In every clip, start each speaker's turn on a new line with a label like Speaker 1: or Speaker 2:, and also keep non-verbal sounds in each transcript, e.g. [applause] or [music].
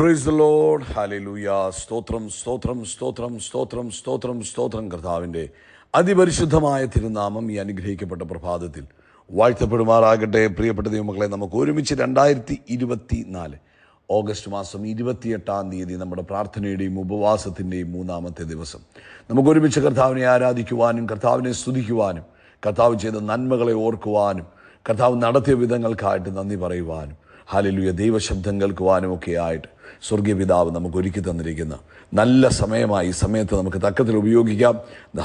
Speaker 1: Price load ഹാലൂയ സ്തോത്രം സ്തോത്രം സ്തോത്രം സ്തോത്രം സ്തോത്രം സ്തോത്രം. കർത്താവിന്റെ അതിപരിശുദ്ധമായ തിരുനാമം ഈ അനുഗ്രഹിക്കപ്പെട്ട പ്രഭാതത്തിൽ വാഴ്ത്തപ്പെടുമാറാകട്ടെ. പ്രിയപ്പെട്ട ദൈവമക്കളെ നമുക്ക് ഒരുമിച്ച് രണ്ടായിരത്തി ഇരുപത്തി നാല് ഓഗസ്റ്റ് മാസം ഇരുപത്തിയെട്ടാം തീയതി നമ്മുടെ പ്രാർത്ഥനയുടെയും ഉപവാസത്തിന്റെയും മൂന്നാമത്തെ ദിവസം. നമുക്ക് ഒരുമിച്ച് കർത്താവിനെ ആരാധിക്കുവാനും കർത്താവിനെ സ്തുതിക്കുവാനും കർത്താവ് ചെയ്ത നന്മകളെ ഓർക്കുവാനും കർത്താവ് നടത്തിയ വിധങ്ങൾക്കായിട്ട് നന്ദി പറയുവാനും ഹാലലുയ ദൈവശബ്ദം കേൾക്കുവാനും ഒക്കെ ആയിട്ട് സ്വർഗീയ പിതാവ് നമുക്ക് ഒരുക്കി തന്നിരിക്കുന്ന. നല്ല സമയമായി ഈ സമയത്ത് നമുക്ക് തക്കത്തിൽ ഉപയോഗിക്കാം.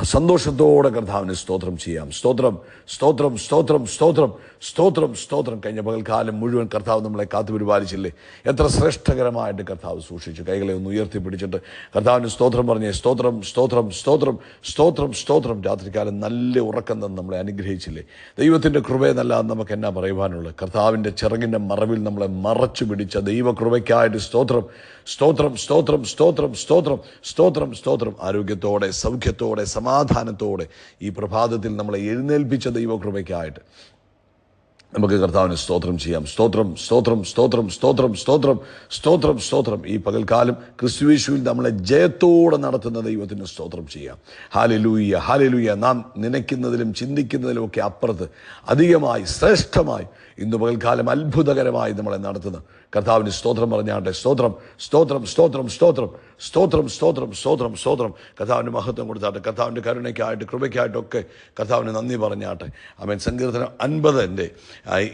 Speaker 1: സന്തോഷത്തോടെ കർത്താവിന് സ്തോത്രം ചെയ്യാം. സ്തോത്രം സ്തോത്രം സ്തോത്രം സ്തോത്രം സ്തോത്രം സ്തോത്രം. കഴിഞ്ഞ പകൽക്കാലം മുഴുവൻ കർത്താവ് നമ്മളെ കാത്തു പരിപാലിച്ചില്ലേ എത്ര ശ്രേഷ്ഠകരമായിട്ട് കർത്താവ് സൂക്ഷിച്ചു. കൈകളെ ഒന്ന് ഉയർത്തിപ്പിടിച്ചിട്ട് കർത്താവിന് സ്തോത്രം പറഞ്ഞേ സ്തോത്രം സ്തോത്രം സ്തോത്രം സ്തോത്രം സ്തോത്രം. രാത്രികാലം നല്ല ഉറക്കം തന്നെ നമ്മളെ അനുഗ്രഹിച്ചില്ലേ? ദൈവത്തിന്റെ കൃപയെന്നല്ലാതെ നമുക്ക് എന്നാ പറയുവാനുള്ളത്? കർത്താവിന്റെ ചിറകിന്റെ മറവിൽ നമ്മളെ മറച്ചു പിടിച്ച ദൈവകൃപയ്ക്കായിട്ട് സ്തോത്രം സ്തോത്രം സ്തോത്രം സ്തോത്രം സ്തോത്രം സ്തോത്രം സ്തോത്രം സ്തോത്രം. ആരോഗ്യത്തോടെ സൗഖ്യത്തോടെ സമാധാനത്തോടെ ഈ പ്രഭാതത്തിൽ നമ്മളെ എഴുന്നേൽപ്പിച്ച ദൈവകൃപയ്ക്കായിട്ട്. നമുക്ക് കർത്താവിന് സ്തോത്രം ചെയ്യാം സ്തോത്രം സ്തോത്രം സ്തോത്രം സ്തോത്രം സ്തോത്രം സ്തോത്രം സ്തോത്രം ഈ പകൽക്കാലം ക്രിസ്തുവേശുവിൽ നമ്മളെ ജയത്തോടെ നടത്തുന്ന ദൈവത്തിന് സ്തോത്രം ചെയ്യാം ഹാലലൂയ ഹാലലൂയ നാം നനയ്ക്കുന്നതിലും ചിന്തിക്കുന്നതിലും ഒക്കെ അപ്പുറത്ത് അധികമായി ശ്രേഷ്ഠമായി ഇന്ന് പകൽക്കാലം അത്ഭുതകരമായി നമ്മളെ നടത്തുന്ന കർത്താവിന് സ്തോത്രം പറഞ്ഞാട്ടെ സ്തോത്രം സ്തോത്രം സ്തോത്രം സ്തോത്രം സ്തോത്രം സ്തോത്രം സ്തോത്രം സ്തോത്രം കർത്താവിന് മഹത്വം കൊടുത്താട്ടെ കർത്താവിന്റെ കരുണയ്ക്കായിട്ട് കൃപയ്ക്കായിട്ടൊക്കെ കർത്താവിന് നന്ദി പറഞ്ഞാട്ടെ അവൻ സങ്കീർത്തനം അൻപതിന്റെ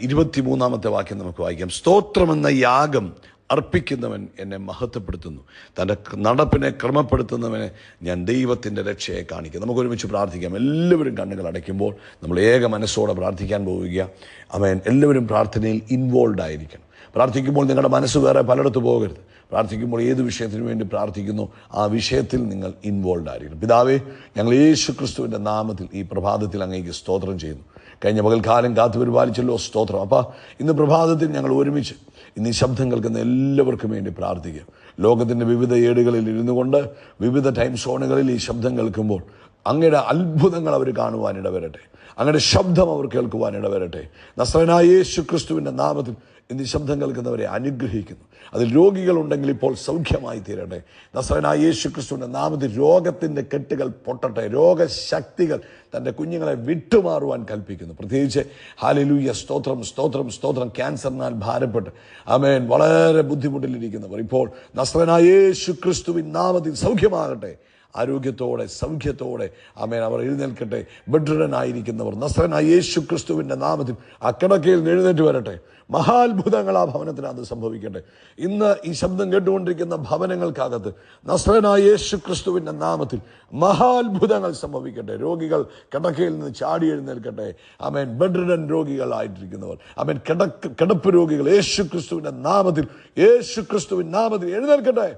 Speaker 1: ഇരുപത്തിമൂന്നാമത്തെ വാക്യം നമുക്ക് വായിക്കാം. സ്തോത്രമെന്ന യാഗം അർപ്പിക്കുന്നവൻ എന്നെ മഹത്വപ്പെടുത്തുന്നു. തന്റെ നടപ്പിനെ ക്രമപ്പെടുത്തുന്നവനെ ഞാൻ ദൈവത്തിന്റെ രക്ഷയെ കാണിക്കും. നമുക്ക് ഒരുമിച്ച് പ്രാർത്ഥിക്കാം. എല്ലാവരും കണ്ണുകൾ അടയ്ക്കുമ്പോൾ നമ്മൾ ഏക മനസ്സോടെ പ്രാർത്ഥിക്കാൻ പോവുക അവൻ എല്ലാവരും പ്രാർത്ഥനയിൽ ഇൻവോൾവ് ആയിരിക്കണം. പ്രാർത്ഥിക്കുമ്പോൾ നിങ്ങളുടെ മനസ്സ് വേറെ പലയിടത്ത് പോകരുത്. പ്രാർത്ഥിക്കുമ്പോൾ ഏത് വിഷയത്തിനു വേണ്ടി പ്രാർത്ഥിക്കുന്നു ആ വിഷയത്തിൽ നിങ്ങൾ ഇൻവോൾവ് ആയിരിക്കണം. പിതാവേ ഞങ്ങൾ യേശു ക്രിസ്തുവിന്റെ നാമത്തിൽ ഈ പ്രഭാതത്തിൽ അങ്ങേക്ക് സ്തോത്രം ചെയ്യുന്നു. കഴിഞ്ഞ പകൽക്കാലം കാത്തു പരിപാലിച്ചല്ലോ സ്തോത്രം. അപ്പം ഇന്ന് പ്രഭാതത്തിൽ ഞങ്ങൾ ഒരുമിച്ച് ഇന്ന് ഈ ശബ്ദം കേൾക്കുന്ന എല്ലാവർക്കും വേണ്ടി പ്രാർത്ഥിക്കുക ലോകത്തിന്റെ വിവിധ ഏടുകളിൽ ഇരുന്നു കൊണ്ട് വിവിധ ടൈം സോണുകളിൽ ഈ ശബ്ദം കേൾക്കുമ്പോൾ അങ്ങയുടെ അത്ഭുതങ്ങൾ അവർ കാണുവാൻ ഇടവരട്ടെ. അങ്ങയുടെ ശബ്ദം അവർ കേൾക്കുവാൻ ഇടവരട്ടെ. നസ്രനായ യേശു ക്രിസ്തുവിന്റെ നാമത്തിൽ എന്നീ ശബ്ദം കേൾക്കുന്നവരെ അനുഗ്രഹിക്കുന്നു. അതിൽ രോഗികളുണ്ടെങ്കിൽ ഇപ്പോൾ സൗഖ്യമായി തീരട്ടെ. നസ്രനായ യേശു ക്രിസ്തുവിന്റെ നാമത്തിൽ രോഗത്തിന്റെ കെട്ടുകൾ പൊട്ടട്ടെ. രോഗശക്തികൾ തന്റെ കുഞ്ഞുങ്ങളെ വിട്ടുമാറുവാൻ കൽപ്പിക്കുന്നു. പ്രത്യേകിച്ച് ഹാലലൂയ സ്തോത്രം സ്തോത്രം സ്തോത്രം ക്യാൻസറിനാൽ ഭാരപ്പെട്ട്. അമേൻ വളരെ ബുദ്ധിമുട്ടിലിരിക്കുന്നവർ ഇപ്പോൾ നസ്രനായ യേശു ക്രിസ്തുവിൻ നാമത്തിൽ സൗഖ്യമാകട്ടെ. ആരോഗ്യത്തോടെ സൗഖ്യത്തോടെ അമേൻ അവർ എഴുന്നേൽക്കട്ടെ. ബഡ്രനായിരിക്കുന്നവർ നസ്രനായ യേശു ക്രിസ്തുവിന്റെ നാമത്തിൽ അക്കടക്കയിൽ കിടക്കയിൽ എഴുന്നേറ്റ് വരട്ടെ. മഹാത്ഭുതങ്ങൾ ആ ഭവനത്തിനകത്ത് സംഭവിക്കട്ടെ. ഇന്ന് ഈ ശബ്ദം കേട്ടുകൊണ്ടിരിക്കുന്ന ഭവനങ്ങൾക്കകത്ത് നസ്രനായ യേശു ക്രിസ്തുവിന്റെ നാമത്തിൽ മഹാത്ഭുതങ്ങൾ സംഭവിക്കട്ടെ. രോഗികൾ കിടക്കയിൽ നിന്ന് ചാടി എഴുന്നേൽക്കട്ടെ. അമേൻ ബെഡ്രിഡൻ രോഗികളായിട്ടിരിക്കുന്നവർ അമേൻ കിടക്ക് കിടപ്പ് രോഗികൾ യേശു ക്രിസ്തുവിന്റെ നാമത്തിൽ യേശു ക്രിസ്തുവിൻ നാമത്തിൽ എഴുന്നേൽക്കട്ടെ.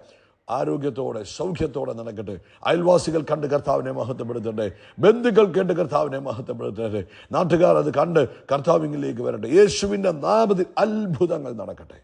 Speaker 1: ആരോഗ്യത്തോടെ സൗഖ്യത്തോടെ നടക്കട്ടെ. അയൽവാസികൾ കണ്ട് കർത്താവിനെ മഹത്വപ്പെടുത്തട്ടെ. ബന്ധുക്കൾ കണ്ട് കർത്താവിനെ മഹത്വപ്പെടുത്തട്ടെ. നാട്ടുകാർ അത് കണ്ട് കർത്താവിംഗിലേക്ക് വരട്ടെ. യേശുവിന്റെ നാമത്തിൽ അത്ഭുതങ്ങൾ നടക്കട്ടെ.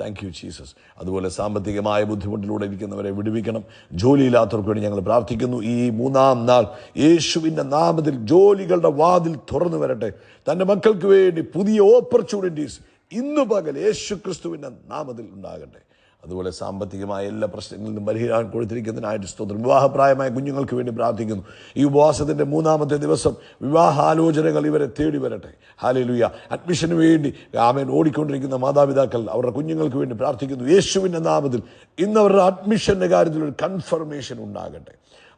Speaker 1: താങ്ക് യു ജീസസ് അതുപോലെ സാമ്പത്തികമായ ബുദ്ധിമുട്ടിലൂടെ ഇരിക്കുന്നവരെ വിടുവിക്കണം. ജോലിയില്ലാത്തവർക്ക് വേണ്ടി ഞങ്ങൾ പ്രാർത്ഥിക്കുന്നു. ഈ മൂന്നാം നാൾ യേശുവിന്റെ നാമത്തിൽ ജോലികളുടെ വാതിൽ തുറന്നു വരട്ടെ. തന്റെ മക്കൾക്ക് വേണ്ടി പുതിയ ഓപ്പർച്യൂണിറ്റീസ് ഇന്ന് പകൽ യേശു ക്രിസ്തുവിന്റെ നാമത്തിൽ ഉണ്ടാകട്ടെ. അതുപോലെ സാമ്പത്തികമായ എല്ലാ പ്രശ്നങ്ങളിൽ നിന്നും പരിഹാരം കൊടുത്തിരിക്കുന്നതിനായിട്ട് സ്തോത്രം. വിവാഹപ്രായമായ കുഞ്ഞുങ്ങൾക്ക് വേണ്ടി പ്രാർത്ഥിക്കുന്നു. ഈ ഉപവാസത്തിന്റെ മൂന്നാമത്തെ ദിവസം വിവാഹാലോചനകൾ ഇവരെ തേടി വരട്ടെ. ഹാലലുയ അഡ്മിഷന് വേണ്ടി ആമേൻ ഓടിക്കൊണ്ടിരിക്കുന്ന മാതാപിതാക്കൾ അവരുടെ കുഞ്ഞുങ്ങൾക്ക് വേണ്ടി പ്രാർത്ഥിക്കുന്നു. യേശുവിന്റെ നാമത്തിൽ ഇന്ന് അവരുടെ അഡ്മിഷന്റെ കാര്യത്തിൽ ഒരു കൺഫർമേഷൻ ഉണ്ടാകട്ടെ.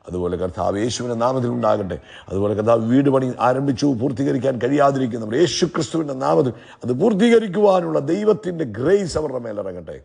Speaker 1: അതുപോലെ കർത്താവ് യേശുവിന്റെ നാമത്തിൽ ഉണ്ടാകട്ടെ. അതുപോലെ കർത്താവ് വീട് പണി ആരംഭിച്ചു പൂർത്തീകരിക്കാൻ കഴിയാതിരിക്കുന്നവർ യേശു ക്രിസ്തുവിന്റെ നാമത്തിൽ അത് പൂർത്തീകരിക്കുവാനുള്ള ദൈവത്തിന്റെ ഗ്രേസ് അവരുടെ മേലിറങ്ങട്ടെ.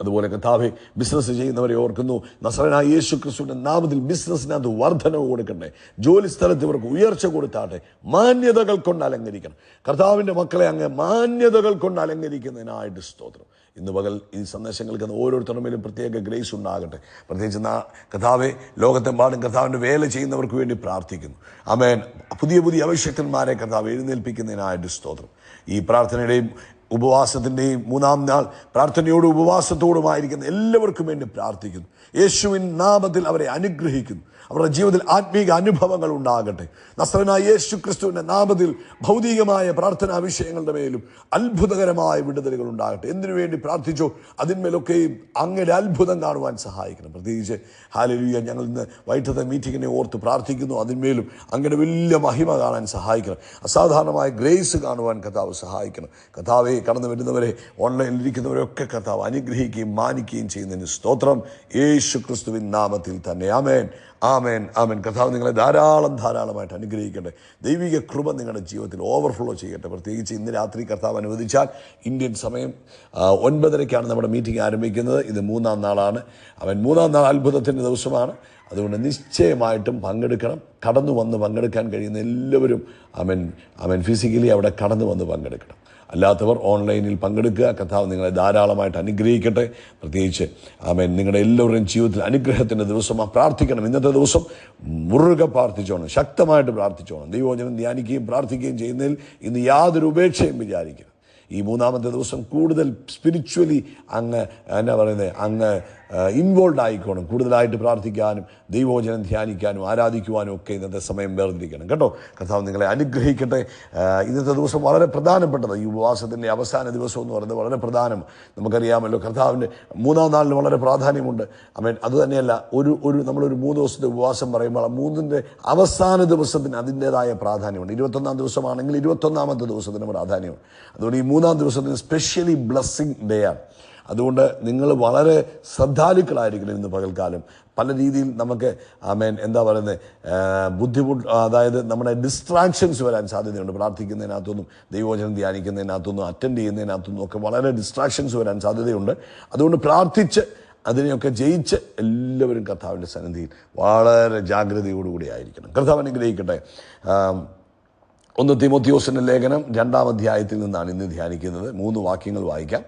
Speaker 1: അതുപോലെ കഥാവെ ബിസിനസ് ചെയ്യുന്നവരെ ഓർക്കുന്നു. നസറനായ യേശു ക്രിസ്തുവിന്റെ നാമത്തിൽ ബിസിനസ്സിനകത്ത് വർധനവ് കൊടുക്കണ്ടേ ജോലി സ്ഥലത്ത് ഇവർക്ക് ഉയർച്ച കൊടുത്താട്ടെ. മാന്യതകൾ കൊണ്ട് അലങ്കരിക്കണം. കർത്താവിന്റെ മക്കളെ അങ്ങ് മാന്യതകൾ കൊണ്ട് അലങ്കരിക്കുന്നതിനായിട്ട് സ്തോത്രം. ഇന്ന് പകൽ ഈ സന്ദേശങ്ങൾ അത് ഓരോരുത്തരുടെ മേലും പ്രത്യേക ഗ്രേസ് ഉണ്ടാകട്ടെ. പ്രത്യേകിച്ച് നാ കഥാവെ ലോകത്തെമ്പാടും കഥാവിന്റെ വേല ചെയ്യുന്നവർക്ക് വേണ്ടി പ്രാർത്ഥിക്കുന്നു. അമേൻ പുതിയ പുതിയ അഭിഷക്തന്മാരെ കഥാവ് എഴുന്നേൽപ്പിക്കുന്നതിനായിട്ട് സ്തോത്രം. ഈ പ്രാർത്ഥനയുടെയും ഉപവാസത്തിന്റെയും മൂന്നാം നാൾ പ്രാർത്ഥനയോടും ഉപവാസത്തോടുമായിരിക്കുന്ന എല്ലാവർക്കും വേണ്ടി പ്രാർത്ഥിക്കുന്നു. യേശുവിൻ നാമത്തിൽ അവരെ അനുഗ്രഹിക്കുന്നു. അവരുടെ ജീവിതത്തിൽ ആത്മീക അനുഭവങ്ങൾ ഉണ്ടാകട്ടെ. നസ്രനായ യേശു ക്രിസ്തുവിന്റെ നാമത്തിൽ ഭൗതികമായ പ്രാർത്ഥനാ വിഷയങ്ങളുടെ മേലും അത്ഭുതകരമായ വിടുതലുകൾ ഉണ്ടാകട്ടെ. എന്തിനു വേണ്ടി പ്രാർത്ഥിച്ചോ? അതിന്മേലൊക്കെയും അങ്ങയുടെ അത്ഭുതം കാണുവാൻ സഹായിക്കണം. പ്രത്യേകിച്ച് ഹാലലിയ ഞങ്ങൾ ഇന്ന് വൈകിട്ടത്തെ മീറ്റിങ്ങിനെ ഓർത്ത് പ്രാർത്ഥിക്കുന്നു. അതിന്മേലും അങ്ങയുടെ വലിയ മഹിമ കാണാൻ സഹായിക്കണം. അസാധാരണമായ ഗ്രേസ് കാണുവാൻ കഥാവ് സഹായിക്കണം. കഥാവെ കടന്നു വരുന്നവരെ ഓൺലൈനിൽ ഇരിക്കുന്നവരൊക്കെ കഥാവ് അനുഗ്രഹിക്കുകയും മാനിക്കുകയും ചെയ്യുന്നതിന് സ്തോത്രം. യേശു ക്രിസ്തുവിൻ നാമത്തിൽ തന്നെ. ആമേൻ. ആമേൻ ആമേൻ. കഥാവ് നിങ്ങളെ ധാരാളം ധാരാളമായിട്ട് അനുഗ്രഹിക്കട്ടെ. ദൈവിക കൃപ നിങ്ങളുടെ ജീവിതത്തിൽ ഓവർഫ്ലോ ചെയ്യട്ടെ. പ്രത്യേകിച്ച് ഇന്ന് രാത്രി കർത്താവ് അനുവദിച്ചാൽ ഇന്ത്യൻ സമയം ഒൻപതരയ്ക്കാണ് നമ്മുടെ മീറ്റിംഗ് ആരംഭിക്കുന്നത്. ഇത് മൂന്നാം നാളാണ്. അവൻ മൂന്നാം നാൾ അത്ഭുതത്തിന്റെ ദിവസമാണ്. അതുകൊണ്ട് നിശ്ചയമായിട്ടും പങ്കെടുക്കണം. കടന്നു വന്ന് പങ്കെടുക്കാൻ കഴിയുന്ന എല്ലാവരും അവൻ അവൻ ഫിസിക്കലി അവിടെ കടന്നു വന്ന് പങ്കെടുക്കണം. അല്ലാത്തവർ ഓൺലൈനിൽ പങ്കെടുക്കുക. കഥാവ് നിങ്ങളെ ധാരാളമായിട്ട് അനുഗ്രഹിക്കട്ടെ. പ്രത്യേകിച്ച് ആമേൻ. നിങ്ങളുടെ എല്ലാവരുടെയും ജീവിതത്തിൽ അനുഗ്രഹത്തിന്റെ ദിവസമാണ് പ്രാർത്ഥിക്കണം. ഇന്നത്തെ ദിവസം മുറുകെ പ്രാർത്ഥിച്ചോണം. ശക്തമായിട്ട് പ്രാർത്ഥിച്ചോണം. ദൈവോചനം ധ്യാനിക്കുകയും പ്രാർത്ഥിക്കുകയും ചെയ്യുന്നതിൽ ഇന്ന് യാതൊരു ഉപേക്ഷയും വിചാരിക്കരുത്. ഈ മൂന്നാമത്തെ ദിവസം കൂടുതൽ സ്പിരിച്വലി അങ്ങ് എന്നാ പറയുന്നത് അങ്ങ് ഇൻവോൾവ് ആയിക്കോണം. കൂടുതലായിട്ട് പ്രാർത്ഥിക്കാനും ദൈവോചനം ധ്യാനിക്കാനും ആരാധിക്കുവാനും ഒക്കെ ഇന്നത്തെ സമയം വേർതിരിക്കണം. കേട്ടോ? കർത്താവ് നിങ്ങളെ അനുഗ്രഹിക്കട്ടെ. ഇന്നത്തെ ദിവസം വളരെ പ്രധാനപ്പെട്ടത്. ഈ ഉപവാസത്തിന്റെ അവസാന ദിവസം എന്ന് പറയുന്നത് വളരെ പ്രധാനം. നമുക്കറിയാമല്ലോ കർത്താവിന്റെ മൂന്നാം നാളിന് വളരെ പ്രാധാന്യമുണ്ട്. അമേൻ. അതുതന്നെയല്ല ഒരു ഒരു നമ്മളൊരു മൂന്ന് ദിവസത്തെ ഉപവാസം പറയുമ്പോൾ ആ മൂന്നിന്റെ അവസാന ദിവസത്തിന് അതിന്റേതായ പ്രാധാന്യമുണ്ട്. ഇരുപത്തൊന്നാം ദിവസമാണെങ്കിൽ ഇരുപത്തൊന്നാമത്തെ ദിവസത്തിന് പ്രാധാന്യമുണ്ട്. അതുകൊണ്ട് ഈ മൂന്നാം ദിവസത്തിന് സ്പെഷ്യലി ബ്ലസ്സിങ് ഡേ ആണ്. അതുകൊണ്ട് നിങ്ങൾ വളരെ ശ്രദ്ധാലുക്കളായിരിക്കണം ഇന്ന് പകൽക്കാലം. പല രീതിയിൽ നമുക്ക് ആമേൻ എന്താ പറയുന്നത് ബുദ്ധിമുട്ട് അതായത് നമ്മുടെ ഡിസ്ട്രാക്ഷൻസ് വരാൻ സാധ്യതയുണ്ട്. പ്രാർത്ഥിക്കുന്നതിനകത്തൊന്നും ദൈവവചനം ധ്യാനിക്കുന്നതിനകത്തൊന്നും അറ്റൻഡ് ചെയ്യുന്നതിനകത്തൊന്നും ഒക്കെ വളരെ ഡിസ്ട്രാക്ഷൻസ് വരാൻ സാധ്യതയുണ്ട്. അതുകൊണ്ട് പ്രാർത്ഥിച്ച് അതിനെയൊക്കെ ജയിച്ച് എല്ലാവരും കർത്താവിന്റെ സന്നിധിയിൽ വളരെ ജാഗ്രതയോടുകൂടി ആയിരിക്കണം. കർത്താവ് അനുഗ്രഹിക്കട്ടെ. ഒന്ന് തിമോത്തിയോസിന്റെ ലേഖനം രണ്ടാം അധ്യായത്തിൽ നിന്നാണ് ഇന്ന് ധ്യാനിക്കുന്നത്. മൂന്ന് വാക്യങ്ങൾ വായിക്കാം.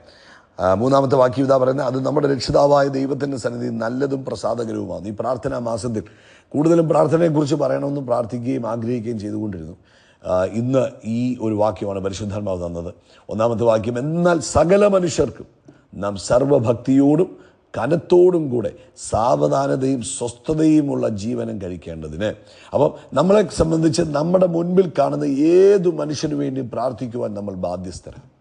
Speaker 1: മൂന്നാമത്തെ വാക്യം ഇതാ പറയുന്നത് അത് നമ്മുടെ രക്ഷിതാവായ ദൈവത്തിന്റെ സന്നിധി നല്ലതും പ്രസാദകരവുമാണ്. ഈ പ്രാർത്ഥനാ മാസത്തിൽ കൂടുതലും പ്രാർത്ഥനയെക്കുറിച്ച് പറയണമെന്നും പ്രാർത്ഥിക്കുകയും ആഗ്രഹിക്കുകയും ചെയ്തുകൊണ്ടിരുന്നു. ഇന്ന് ഈ ഒരു വാക്യമാണ് പരിശുദ്ധാത്മാവ് തന്നത്. ഒന്നാമത്തെ വാക്യം എന്നാൽ സകല മനുഷ്യർക്കും നാം സർവഭക്തിയോടും കനത്തോടും കൂടെ സാവധാനതയും സ്വസ്ഥതയുമുള്ള ജീവനം കഴിക്കേണ്ടതിന്. അപ്പം നമ്മളെ സംബന്ധിച്ച് നമ്മുടെ മുൻപിൽ കാണുന്ന ഏതു മനുഷ്യനു വേണ്ടി പ്രാർത്ഥിക്കുവാൻ നമ്മൾ ബാധ്യസ്ഥരാണ്.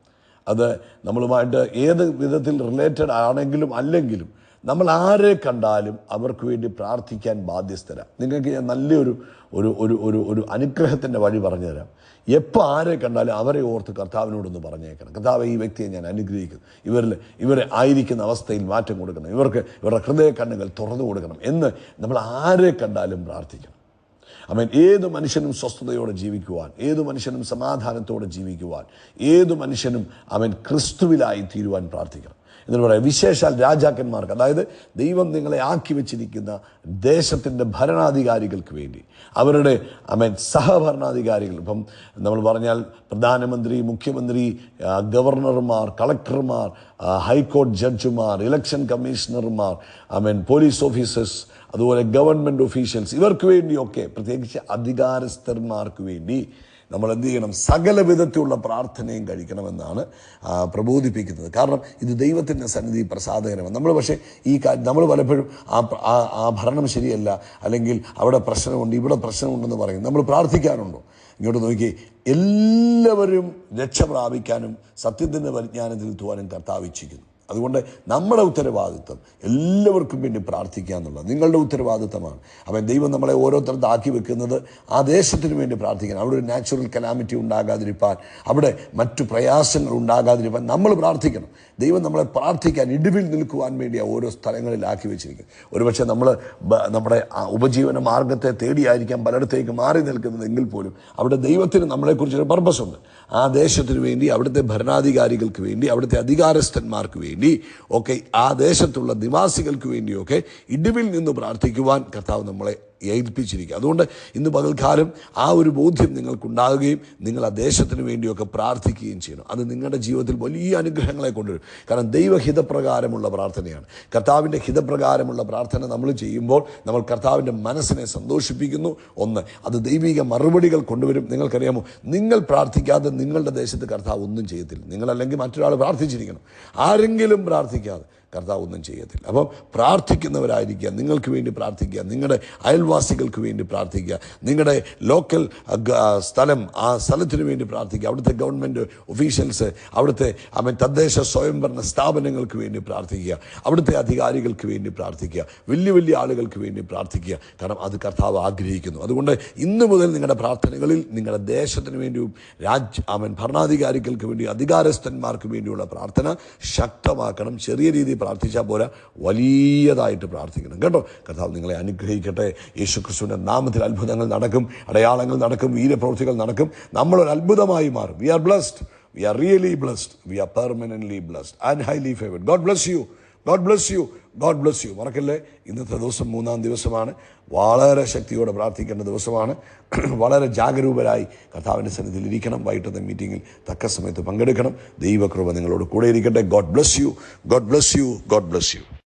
Speaker 1: അത് നമ്മളുമായിട്ട് ഏത് വിധത്തിൽ റിലേറ്റഡ് ആണെങ്കിലും അല്ലെങ്കിലും നമ്മൾ ആരെ കണ്ടാലും അവർക്ക് വേണ്ടി പ്രാർത്ഥിക്കാൻ ബാധ്യസ്ഥരാണ് നിങ്ങൾക്ക് ഞാൻ നല്ലൊരു ഒരു ഒരു ഒരു ഒരു അനുഗ്രഹത്തിന്റെ വഴി പറഞ്ഞുതരാം. എപ്പോൾ ആരെ കണ്ടാലും അവരെ ഓർത്ത് കർത്താവിനോടൊന്ന് പറഞ്ഞേക്കണം. കർത്താവ് ഈ വ്യക്തിയെ ഞാൻ അനുഗ്രഹിക്കുന്നു. ഇവരിൽ ഇവരെ ആയിരിക്കുന്ന അവസ്ഥയിൽ മാറ്റം കൊടുക്കണം. ഇവർക്ക് ഇവരുടെ ഹൃദയ കണ്ണുകൾ തുറന്നു കൊടുക്കണം എന്ന് നമ്മൾ ആരെ കണ്ടാലും പ്രാർത്ഥിക്കണം. അവൻ ഏത് മനുഷ്യനും സ്വസ്ഥതയോടെ ജീവിക്കുവാൻ ഏത് മനുഷ്യനും സമാധാനത്തോടെ ജീവിക്കുവാൻ ഏത് മനുഷ്യനും അവൻ ക്രിസ്തുവിലായി തീരുവാൻ പ്രാർത്ഥിക്കണം. എന്നിട്ട് പറയാം വിശേഷാൽ രാജാക്കന്മാർക്ക് അതായത് ദൈവം നിങ്ങളെ ആക്കി വെച്ചിരിക്കുന്ന ദേശത്തിന്റെ ഭരണാധികാരികൾക്ക് വേണ്ടി അവരുടെ ഐ മീൻ സഹഭരണാധികാരികൾ. ഇപ്പം നമ്മൾ പറഞ്ഞാൽ പ്രധാനമന്ത്രി മുഖ്യമന്ത്രി ഗവർണർമാർ കളക്ടർമാർ ഹൈക്കോടതി ജഡ്ജിമാർ ഇലക്ഷൻ കമ്മീഷണർമാർ ഐ മീൻ പോലീസ് ഓഫീസേഴ്സ് അതുപോലെ ഗവൺമെന്റ് ഒഫീഷ്യൽസ് ഇവർക്ക് വേണ്ടിയൊക്കെ പ്രത്യേകിച്ച് അധികാരസ്ഥന്മാർക്ക് വേണ്ടി നമ്മൾ എന്ത് ചെയ്യണം സകല വിധത്തിലുള്ള പ്രാർത്ഥനയും കഴിക്കണമെന്നാണ് പ്രബോധിപ്പിക്കുന്നത്. കാരണം ഇത് ദൈവത്തിന്റെ സന്നിധി പ്രസാദകരമാണ്. നമ്മൾ പക്ഷേ ഈ നമ്മൾ പലപ്പോഴും ആ ആ ഭരണം ശരിയല്ല അല്ലെങ്കിൽ അവിടെ പ്രശ്നമുണ്ട് ഇവിടെ പ്രശ്നമുണ്ടെന്ന് പറയും. നമ്മൾ പ്രാർത്ഥിക്കാറുണ്ടോ? ഇങ്ങോട്ട് നോക്കി. എല്ലാവരും രക്ഷ പ്രാപിക്കാനും സത്യത്തിന്റെ പരിജ്ഞാനത്തിൽ എത്തുവാനും കർത്താവ് അതുകൊണ്ട് നമ്മുടെ ഉത്തരവാദിത്വം എല്ലാവർക്കും വേണ്ടി പ്രാർത്ഥിക്കുക എന്നുള്ളത് നിങ്ങളുടെ ഉത്തരവാദിത്തമാണ് അപ്പം ദൈവം നമ്മളെ ഓരോരുത്തർക്ക് ആക്കി വെക്കുന്നത് ആ ദേശത്തിന് വേണ്ടി പ്രാർത്ഥിക്കണം. അവിടെ ഒരു നാച്ചുറൽ കലാമിറ്റി ഉണ്ടാകാതിരിക്കാൻ അവിടെ മറ്റു പ്രയാസങ്ങൾ ഉണ്ടാകാതിരിക്കാൻ നമ്മൾ പ്രാർത്ഥിക്കണം. ദൈവം നമ്മളെ പ്രാർത്ഥിക്കാൻ ഇടിവിൽ നിൽക്കുവാൻ വേണ്ടി ഓരോ സ്ഥലങ്ങളിൽ ആക്കി വെച്ചിരിക്കുന്നത്. ഒരുപക്ഷെ നമ്മൾ നമ്മുടെ ഉപജീവന മാർഗത്തെ തേടിയായിരിക്കാം പലയിടത്തേക്ക് മാറി നിൽക്കുന്നതെങ്കിൽ പോലും അവിടെ ദൈവത്തിന് നമ്മളെക്കുറിച്ചൊരു പർപ്പസ് ഉണ്ട്. ആ ദേശത്തിന് വേണ്ടി അവിടുത്തെ ഭരണാധികാരികൾക്ക് വേണ്ടി അവിടുത്തെ അധികാരസ്ഥന്മാർക്ക് വേണ്ടി ഒക്കെ ആ ദേശത്തുള്ള നിവാസികൾക്ക് വേണ്ടിയൊക്കെ ഇടിവിൽ നിന്ന് പ്രാർത്ഥിക്കുവാൻ കർത്താവ് നമ്മളെ ഏൽപ്പിച്ചിരിക്കുക. അതുകൊണ്ട് ഇന്ന് പകൽക്കാലം ആ ഒരു ബോധ്യം നിങ്ങൾക്കുണ്ടാകുകയും നിങ്ങൾ ആ ദേശത്തിന് വേണ്ടിയൊക്കെ പ്രാർത്ഥിക്കുകയും ചെയ്യണം. അത് നിങ്ങളുടെ ജീവിതത്തിൽ വലിയ അനുഗ്രഹങ്ങളെ കൊണ്ടുവരും. കാരണം ദൈവഹിതപ്രകാരമുള്ള പ്രാർത്ഥനയാണ്. കർത്താവിന്റെ ഹിതപ്രകാരമുള്ള പ്രാർത്ഥന നമ്മൾ ചെയ്യുമ്പോൾ നമ്മൾ കർത്താവിന്റെ മനസ്സിനെ സന്തോഷിപ്പിക്കുന്നു. ഒന്ന് അത് ദൈവിക മറുപടികൾ കൊണ്ടുവരും. നിങ്ങൾക്കറിയാമോ നിങ്ങൾ പ്രാർത്ഥിക്കാതെ നിങ്ങളുടെ ദേശത്ത് കർത്താവ് ഒന്നും ചെയ്യത്തില്ല. നിങ്ങളല്ലെങ്കിൽ മറ്റൊരാൾ പ്രാർത്ഥിച്ചിരിക്കണം. ആരെങ്കിലും പ്രാർത്ഥിക്കാതെ കർത്താവ് ഒന്നും ചെയ്യത്തില്ല. അപ്പം പ്രാർത്ഥിക്കുന്നവരായിരിക്കുക നിങ്ങൾക്ക് വേണ്ടി പ്രാർത്ഥിക്കുക നിങ്ങളുടെ അയൽവാസികൾക്ക് വേണ്ടി പ്രാർത്ഥിക്കുക നിങ്ങളുടെ ലോക്കൽ സ്ഥലം ആ സ്ഥലത്തിന് വേണ്ടി പ്രാർത്ഥിക്കുക അവിടുത്തെ ഗവൺമെന്റ് ഒഫീഷ്യൽസ് അവിടുത്തെ അവൻ തദ്ദേശ സ്വയംഭരണ സ്ഥാപനങ്ങൾക്ക് വേണ്ടി പ്രാർത്ഥിക്കുക അവിടുത്തെ അധികാരികൾക്ക് വേണ്ടി പ്രാർത്ഥിക്കുക വലിയ വലിയ ആളുകൾക്ക് വേണ്ടി പ്രാർത്ഥിക്കുക. കാരണം അത് കർത്താവ് ആഗ്രഹിക്കുന്നു. അതുകൊണ്ട് ഇന്ന് മുതൽ നിങ്ങളുടെ പ്രാർത്ഥനകളിൽ നിങ്ങളുടെ ദേശത്തിന് വേണ്ടിയും രാജ് അവൻ ഭരണാധികാരികൾക്ക് വേണ്ടി അധികാരസ്ഥന്മാർക്ക് വേണ്ടിയുള്ള പ്രാർത്ഥന ശക്തമാക്കണം. ചെറിയ രീതിയിൽ പ്രാർത്ഥിച്ചാൽ പോരാ. വലിയതായിട്ട് പ്രാർത്ഥിക്കണം. കേട്ടോ? കർത്താവ് നിങ്ങളെ അനുഗ്രഹിക്കട്ടെ. യേശു ക്രിസ്തുവിന്റെ നാമത്തിൽ അത്ഭുതങ്ങൾ നടക്കും. അടയാളങ്ങൾ നടക്കും. വീരപ്രവൃത്തികൾ നടക്കും. നമ്മളൊരു അത്ഭുതമായി മാറും. We are blessed we are really blessed we are permanently blessed and highly favoured God bless you God bless you God bless you മറക്കല്ലേ? ഇന്നത്തെ ദിവസം മൂന്നാം ദിവസമാണ്. വളരെ ശക്തിയോടെ പ്രാർത്ഥിക്കേണ്ട ദിവസമാണ്. [clears throat] വളരെ ജാഗരൂകരായി കർത്താവിന്റെ സന്നിധിയിൽ ഇരിക്കണം. വൈകിട്ടത്തെ മീറ്റിങ്ങിൽ തക്ക സമയത്ത് പങ്കെടുക്കണം. ദൈവകൃപ നിങ്ങളോട് കൂടെ ഇരിക്കട്ടെ. God bless you God bless you God bless you